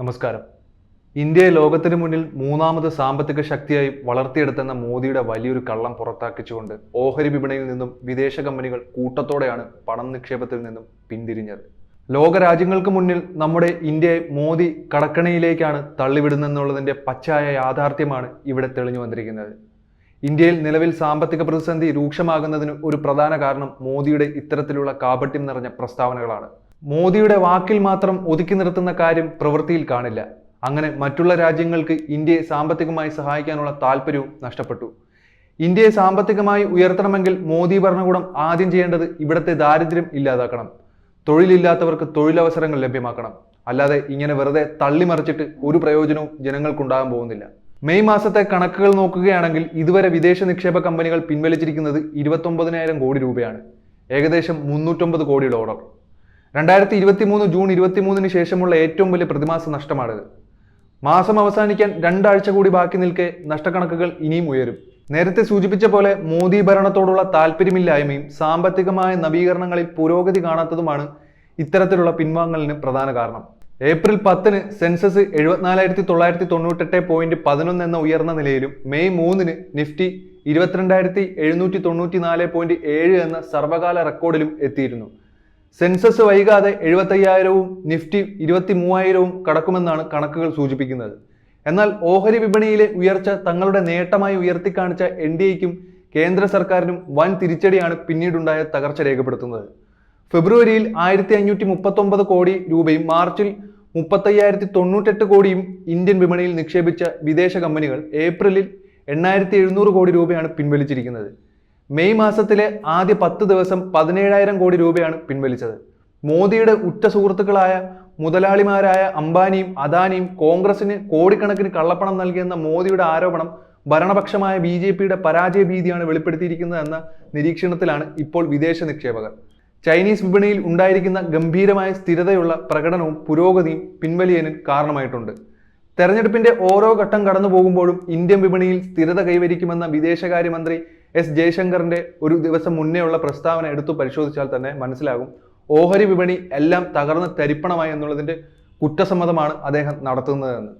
നമസ്കാരം. ഇന്ത്യയെ ലോകത്തിന് മുന്നിൽ മൂന്നാമത് സാമ്പത്തിക ശക്തിയായി വളർത്തിയെടുത്തെന്ന മോദിയുടെ വലിയൊരു കള്ളം പുറത്താക്കിച്ചുകൊണ്ട് ഓഹരി വിപണിയിൽ നിന്നും വിദേശ കമ്പനികൾ കൂട്ടത്തോടെയാണ് പണം നിക്ഷേപത്തിൽ നിന്നും പിന്തിരിഞ്ഞത്. ലോകരാജ്യങ്ങൾക്ക് മുന്നിൽ നമ്മുടെ ഇന്ത്യയെ മോദി കടക്കണയിലേക്കാണ് തള്ളിവിടുന്നെന്നുള്ളതിന്റെ പച്ചയായ യാഥാർത്ഥ്യമാണ് ഇവിടെ തെളിഞ്ഞു വന്നിരിക്കുന്നത്. ഇന്ത്യയിൽ നിലവിൽ സാമ്പത്തിക പ്രതിസന്ധി രൂക്ഷമാകുന്നതിന് ഒരു പ്രധാന കാരണം മോദിയുടെ ഇത്തരത്തിലുള്ള കാപട്യം നിറഞ്ഞ പ്രസ്താവനകളാണ്. മോദിയുടെ വാക്കിൽ മാത്രം ഒതുക്കി നിർത്തുന്ന കാര്യം പ്രവൃത്തിയിൽ കാണില്ല. അങ്ങനെ മറ്റുള്ള രാജ്യങ്ങൾക്ക് ഇന്ത്യയെ സാമ്പത്തികമായി സഹായിക്കാനുള്ള താല്പര്യവും നഷ്ടപ്പെട്ടു. ഇന്ത്യയെ സാമ്പത്തികമായി ഉയർത്തണമെങ്കിൽ മോദി ഭരണകൂടം ആദ്യം ചെയ്യേണ്ടത് ഇവിടുത്തെ ദാരിദ്ര്യം ഇല്ലാതാക്കണം. തൊഴിലില്ലാത്തവർക്ക് തൊഴിലവസരങ്ങൾ ലഭ്യമാക്കണം. അല്ലാതെ ഇങ്ങനെ വെറുതെ തള്ളിമറിച്ചിട്ട് ഒരു പ്രയോജനവും ജനങ്ങൾക്കുണ്ടാകാൻ പോകുന്നില്ല. മെയ് മാസത്തെ കണക്കുകൾ നോക്കുകയാണെങ്കിൽ ഇതുവരെ വിദേശ നിക്ഷേപ കമ്പനികൾ പിൻവലിച്ചിരിക്കുന്നത് ഇരുപത്തൊമ്പതിനായിരം കോടി രൂപയാണ്. ഏകദേശം മുന്നൂറ്റൊമ്പത് കോടി ഡോളർ രണ്ടായിരത്തി ഇരുപത്തി മൂന്ന് ജൂൺ ഇരുപത്തി മൂന്നിന് ശേഷമുള്ള ഏറ്റവും വലിയ പ്രതിമാസ നഷ്ടമാണിത്. മാസം അവസാനിക്കാൻ രണ്ടാഴ്ച കൂടി ബാക്കി നിൽക്കെ നഷ്ടക്കണക്കുകൾ ഇനിയും ഉയരും. നേരത്തെ സൂചിപ്പിച്ച പോലെ മോദി ഭരണത്തോടുള്ള താല്പര്യമില്ലായ്മയും സാമ്പത്തികമായ നവീകരണങ്ങളിൽ പുരോഗതി കാണാത്തതുമാണ് ഇത്തരത്തിലുള്ള പിൻവാങ്ങലിന് പ്രധാന കാരണം. ഏപ്രിൽ പത്തിന് സെൻസസ് എഴുപത്തിനാലായിരത്തി തൊള്ളായിരത്തി തൊണ്ണൂറ്റെട്ട് പോയിന്റ് പതിനൊന്ന് എന്ന ഉയർന്ന നിലയിലും മെയ് മൂന്നിന് നിഫ്റ്റി ഇരുപത്തിരണ്ടായിരത്തി എഴുന്നൂറ്റി തൊണ്ണൂറ്റി നാല് പോയിന്റ് ഏഴ് എന്ന സർവകാല റെക്കോർഡിലും എത്തിയിരുന്നു. സെൻസസ് വൈകാതെ എഴുപത്തയ്യായിരവും നിഫ്റ്റി ഇരുപത്തി മൂവായിരവും കടക്കുമെന്നാണ് കണക്കുകൾ സൂചിപ്പിക്കുന്നത്. എന്നാൽ ഓഹരി വിപണിയിലെ ഉയർച്ച തങ്ങളുടെ നേട്ടമായി ഉയർത്തിക്കാണിച്ച എൻ ഡി എക്കും കേന്ദ്ര സർക്കാരിനും വൻ തിരിച്ചടിയാണ് പിന്നീടുണ്ടായ തകർച്ച രേഖപ്പെടുത്തുന്നത്. ഫെബ്രുവരിയിൽ ആയിരത്തി അഞ്ഞൂറ്റി മുപ്പത്തൊമ്പത് കോടി രൂപയും മാർച്ചിൽ മുപ്പത്തയ്യായിരത്തി തൊണ്ണൂറ്റെട്ട് കോടിയും ഇന്ത്യൻ വിപണിയിൽ നിക്ഷേപിച്ച വിദേശ കമ്പനികൾ ഏപ്രിലിൽ എണ്ണായിരത്തി എഴുന്നൂറ് കോടി രൂപയാണ് പിൻവലിച്ചിരിക്കുന്നത്. മെയ് മാസത്തിലെ ആദ്യ പത്ത് ദിവസം പതിനേഴായിരം കോടി രൂപയാണ് പിൻവലിച്ചത്. മോദിയുടെ ഉറ്റ സുഹൃത്തുക്കളായ മുതലാളിമാരായ അംബാനിയും അദാനിയും കോൺഗ്രസിന് കോടിക്കണക്കിന് കള്ളപ്പണം നൽകിയെന്ന മോദിയുടെ ആരോപണം ഭരണപക്ഷമായ ബി ജെ പിയുടെ പരാജയ ഭീതിയാണ് വെളിപ്പെടുത്തിയിരിക്കുന്നത് എന്ന നിരീക്ഷണത്തിലാണ് ഇപ്പോൾ വിദേശ നിക്ഷേപകർ. ചൈനീസ് വിപണിയിൽ ഉണ്ടായിരിക്കുന്ന ഗംഭീരമായ സ്ഥിരതയുള്ള പ്രകടനവും പുരോഗതിയും പിൻവലിയനും കാരണമായിട്ടുണ്ട്. തെരഞ്ഞെടുപ്പിന്റെ ഓരോ ഘട്ടം കടന്നു പോകുമ്പോഴും ഇന്ത്യൻ വിപണിയിൽ സ്ഥിരത കൈവരിക്കുമെന്ന വിദേശകാര്യമന്ത്രി എസ് ജയശങ്കറിന്റെ ഒരു ദിവസം മുന്നേയുള്ള പ്രസ്താവന എടുത്തു പരിശോധിച്ചാൽ തന്നെ മനസ്സിലാകും. ഓഹരി വിപണി എല്ലാം തകർന്ന് തരിപ്പണമായി എന്നുള്ളതിന്റെ കുറ്റസമ്മതമാണ് അദ്ദേഹം നടത്തുന്നതെന്ന്.